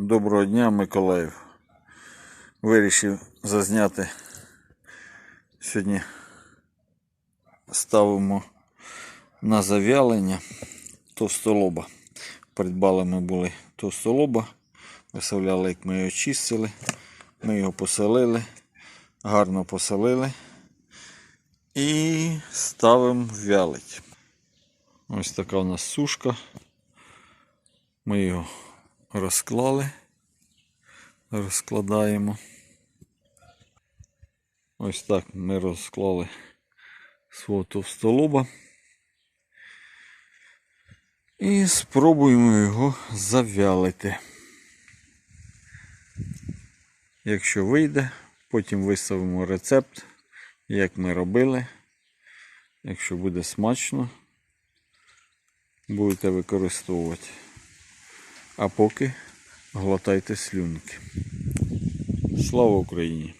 Доброго дня, Миколаїв. Вирішив зазняти. Сьогодні ставимо на зав'ялення товстолоба. Придбали ми були товстолоба, виставляли, як ми його чистили. Ми його поселили, гарно поселили і ставимо вялить. Ось така у нас сушка. Ми його розклали, розкладаємо. Ось так ми розклали свого товстолоба. І спробуємо його завялити. Якщо вийде, потім виставимо рецепт, як ми робили. Якщо буде смачно, будете використовувати. А поки глотайте слюнки. Слава Україні!